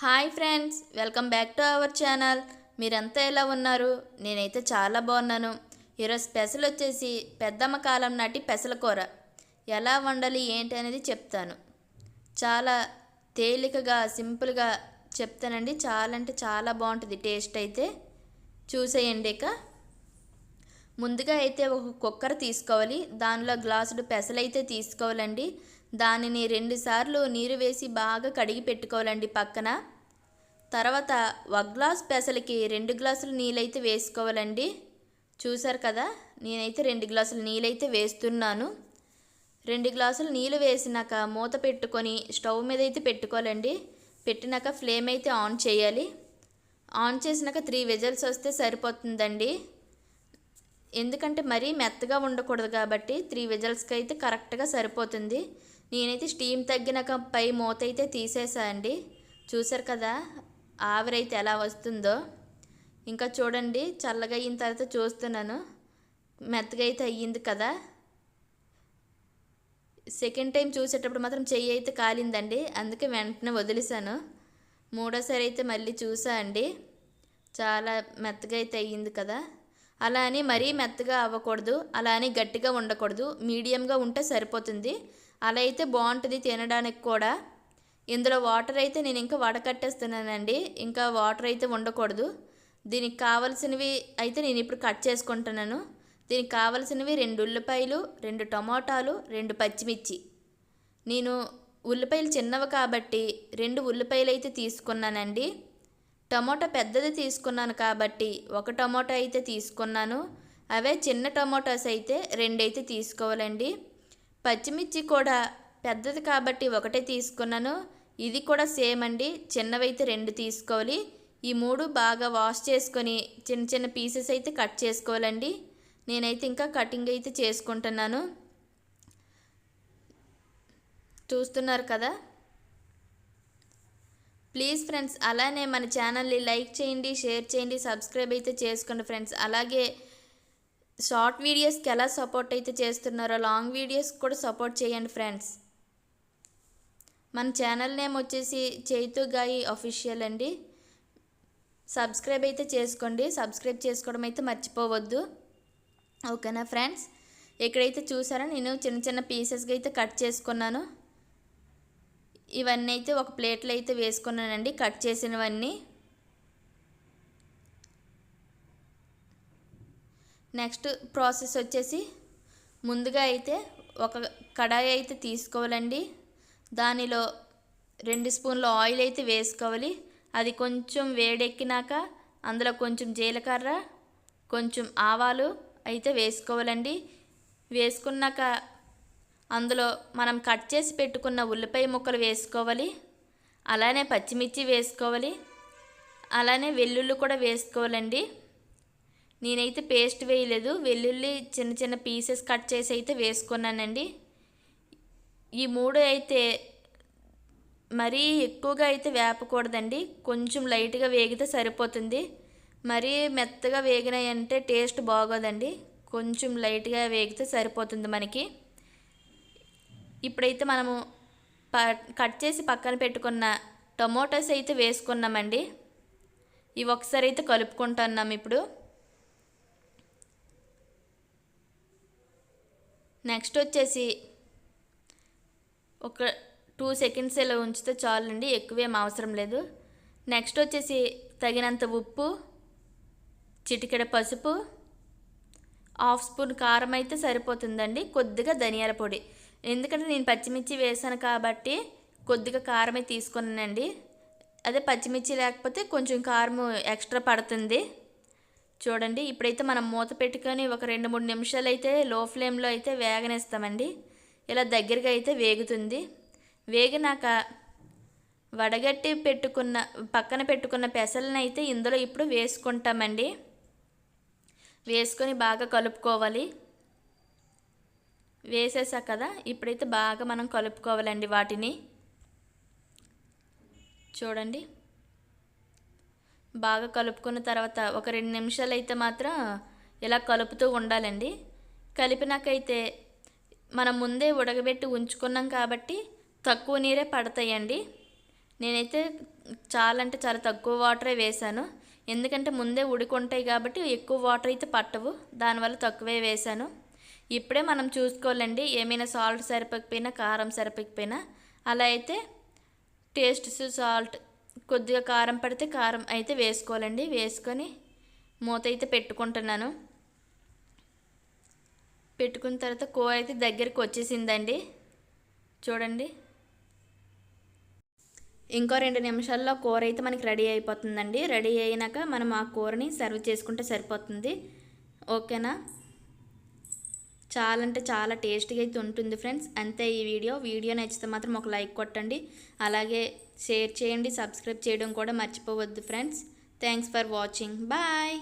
Hi friends welcome back to our channel. మీరంతా ఎలా ఉన్నారు? నేనైతే చాలా బాగున్నాను. ఈరోజు స్పెషల్ వచ్చేసి పెద్దమ్మ కాలం నాటి పెసల కూర. ఎలా వండాలి ఏంటి అనేది చెప్తాను. చాలా తేలికగా సింపుల్గా చెప్తానండి. చాలా అంటే చాలా బాగుంటుంది టేస్ట్ అయితే. చూసేయండి ఇక. ముందుగా అయితే ఒక కుక్కర్ తీసుకోవాలి. దానిలో గ్లాసుడు పెసలైతే తీసుకోవాలండి. దానిని రెండుసార్లు నీరు వేసి బాగా కడిగి పెట్టుకోవాలండి పక్కన. తర్వాత ఒక గ్లాస్ పెసలకి రెండు గ్లాసులు నీళ్ళైతే వేసుకోవాలండి. చూసారు కదా నేనైతే రెండు గ్లాసులు నీళ్ళైతే వేస్తున్నాను. రెండు గ్లాసులు నీళ్ళు వేసినాక మూత పెట్టుకొని స్టవ్ మీద అయితే పెట్టుకోవాలండి. పెట్టినాక ఫ్లేమ్ అయితే ఆన్ చేయాలి. ఆన్ చేసినాక త్రీ విజల్స్ వస్తే సరిపోతుందండి. ఎందుకంటే మరీ మెత్తగా ఉండకూడదు కాబట్టి త్రీ విజిల్స్కి అయితే కరెక్ట్గా సరిపోతుంది. నేనైతే స్టీమ్ తగ్గినాక పై మూత అయితే తీసేసా అండి. చూసారు కదా ఆవిరైతే ఎలా వస్తుందో. ఇంకా చూడండి చల్లగా అయిన తర్వాత చూస్తున్నాను. మెత్తగా అయితే అయ్యింది కదా. సెకండ్ టైం చూసేటప్పుడు మాత్రం చెయ్యి అయితే కాలిందండి. అందుకే వెంటనే వదిలేశాను. మూడోసారి అయితే మళ్ళీ చూసా అండి. చాలా మెత్తగా అయితే అయ్యింది కదా. అలా అని మరీ మెత్తగా అవ్వకూడదు అలా అని గట్టిగా ఉండకూడదు. మీడియంగా ఉంటే సరిపోతుంది. అలా అయితే బాగుంటుంది తినడానికి కూడా. ఇందులో వాటర్ అయితే నేను ఇంకా వడకట్టేస్తున్నానండి. ఇంకా వాటర్ అయితే ఉండకూడదు. దీనికి కావలసినవి అయితే నేను ఇప్పుడు కట్ చేసుకుంటున్నాను. దీనికి కావలసినవి రెండు ఉల్లిపాయలు రెండు టమాటాలు రెండు పచ్చిమిర్చి. నేను ఉల్లిపాయలు చిన్నవి కాబట్టి రెండు ఉల్లిపాయలు అయితే తీసుకున్నానండి. టమోటా పెద్దది తీసుకున్నాను కాబట్టి ఒక టమోటా అయితే తీసుకున్నాను. అవే చిన్న టమోటాస్ అయితే రెండైతే తీసుకోవాలండి. పచ్చిమిర్చి కూడా పెద్దది కాబట్టి ఒకటే తీసుకున్నాను. ఇది కూడా సేమ్ అండి. చిన్నవైతే రెండు తీసుకోవాలి. ఈ మూడు బాగా వాష్ చేసుకొని చిన్న చిన్న పీసెస్ అయితే కట్ చేసుకోవాలండి. నేనైతే ఇంకా కటింగ్ అయితే చేసుకుంటున్నాను. చూస్తున్నారు కదా? ప్లీజ్ ఫ్రెండ్స్ అలానే మన ఛానల్ని లైక్ చేయండి షేర్ చేయండి సబ్స్క్రైబ్ అయితే చేసుకోండి ఫ్రెండ్స్. అలాగే షార్ట్ వీడియోస్కి ఎలా సపోర్ట్ అయితే చేస్తున్నారో లాంగ్ వీడియోస్ కూడా సపోర్ట్ చేయండి ఫ్రెండ్స్. మన ఛానల్ నేమ్ వచ్చేసి చైతు గాయి అఫీషియల్ అండి. సబ్స్క్రైబ్ అయితే చేసుకోండి. సబ్స్క్రైబ్ చేసుకోవడం అయితే మర్చిపోవద్దు. ఓకేనా ఫ్రెండ్స్? ఎక్కడైతే చూసారో నేను చిన్న చిన్న పీసెస్గా అయితే కట్ చేసుకున్నాను. ఇవన్నీ అయితే ఒక ప్లేట్లో అయితే వేసుకున్నానండి. కట్ చేసినవన్నీ. నెక్స్ట్ ప్రాసెస్ వచ్చేసి ముందుగా అయితే ఒక కడాయి అయితే తీసుకోవాలండి. దానిలో రెండు స్పూన్ల ఆయిల్ అయితే వేసుకోవాలి. అది కొంచెం వేడెక్కినాక అందులో కొంచెం జీలకర్ర కొంచెం ఆవాలు అయితే వేసుకోవాలండి. వేసుకున్నాక అందులో మనం కట్ చేసి పెట్టుకున్న ఉల్లిపాయ ముక్కలు వేసుకోవాలి. అలానే పచ్చిమిర్చి వేసుకోవాలి. అలానే వెల్లుల్లి కూడా వేసుకోవాలండి. నేనైతే పేస్ట్ వేయలేదు వెల్లుల్లి చిన్న చిన్న పీసెస్ కట్ చేసి అయితే వేసుకున్నానండి. ఈ మూడు అయితే మరీ ఎక్కువగా అయితే వేపకూడదండి. కొంచెం లైట్గా వేగితే సరిపోతుంది. మరీ మెత్తగా వేగినాయంటే టేస్ట్ బాగోదండి. కొంచెం లైట్గా వేగితే సరిపోతుంది మనకి. ఇప్పుడైతే మనము ప కట్ చేసి పక్కన పెట్టుకున్న టొమాటోస్ అయితే వేసుకున్నామండి. ఇవి ఒకసారి అయితే కలుపుకుంటున్నాం ఇప్పుడు. నెక్స్ట్ వచ్చేసి ఒక టూ సెకండ్స్ ఇలా ఉంచితే చాలండి ఎక్కువేం అవసరం లేదు. నెక్స్ట్ వచ్చేసి తగినంత ఉప్పు చిటికెడ పసుపు హాఫ్ స్పూన్ కారం అయితే సరిపోతుందండి కొద్దిగా ధనియాల పొడి. ఎందుకంటే నేను పచ్చిమిర్చి వేసాను కాబట్టి కొద్దిగా కారమే తీసుకున్నానండి. అదే పచ్చిమిర్చి లేకపోతే కొంచెం కారం ఎక్స్ట్రా పడుతుంది. చూడండి ఇప్పుడైతే మనం మూత పెట్టుకొని ఒక రెండు మూడు నిమిషాలు అయితే లో ఫ్లేమ్లో అయితే వేగనేస్తామండి. ఇలా దగ్గరగా అయితే వేగుతుంది. వేగినాక వడగట్టి పెట్టుకున్న పక్కన పెట్టుకున్న పెసలను అయితే ఇందులో ఇప్పుడు వేసుకుంటామండి. వేసుకొని బాగా కలుపుకోవాలి. వేసేసా కదా ఇప్పుడైతే బాగా మనం కలుపుకోవాలండి వాటిని. చూడండి. బాగా కలుపుకున్న తర్వాత ఒక రెండు నిమిషాలు అయితే మాత్రం ఇలా కలుపుతూ ఉండాలండి. కలిపినాకైతే మనం ముందే ఉడకబెట్టి ఉంచుకున్నాం కాబట్టి తక్కువ నీరే పడతాయండి. నేనైతే చాలా అంటే చాలా తక్కువ వాటరే వేశాను. ఎందుకంటే ముందే ఉడికుంటాయి కాబట్టి ఎక్కువ వాటర్ అయితే పట్టవు. దానివల్ల తక్కువే వేశాను. ఇప్పుడే మనం చూసుకోవాలండి. ఏమైనా సాల్ట్ సరిపోకపోయినా కారం సరిపోకపోయినా అలా అయితే టేస్ట్ సాల్ట్ కొద్దిగా కారం పడితే కారం అయితే వేసుకోవాలండి. వేసుకొని మూత అయితే పెట్టుకుంటున్నాను. పెట్టుకున్న తర్వాత కూర అయితే దగ్గరికి వచ్చేసిందండి. చూడండి. ఇంకో రెండు నిమిషాల్లో కూర అయితే మనకి రెడీ అయిపోతుందండి. రెడీ అయినాక మనం ఆ కూరని సర్వ్ చేసుకుంటే సరిపోతుంది. ఓకేనా? చాలా అంటే చాలా టేస్టీగా అయితే ఉంటుంది ఫ్రెండ్స్. అంతే ఈ వీడియో. వీడియో నచ్చితే మాత్రం ఒక లైక్ కొట్టండి. అలాగే షేర్ చేయండి సబ్స్క్రైబ్ చేయడం కూడా మర్చిపోవద్దు friends. Thanks for watching. Bye.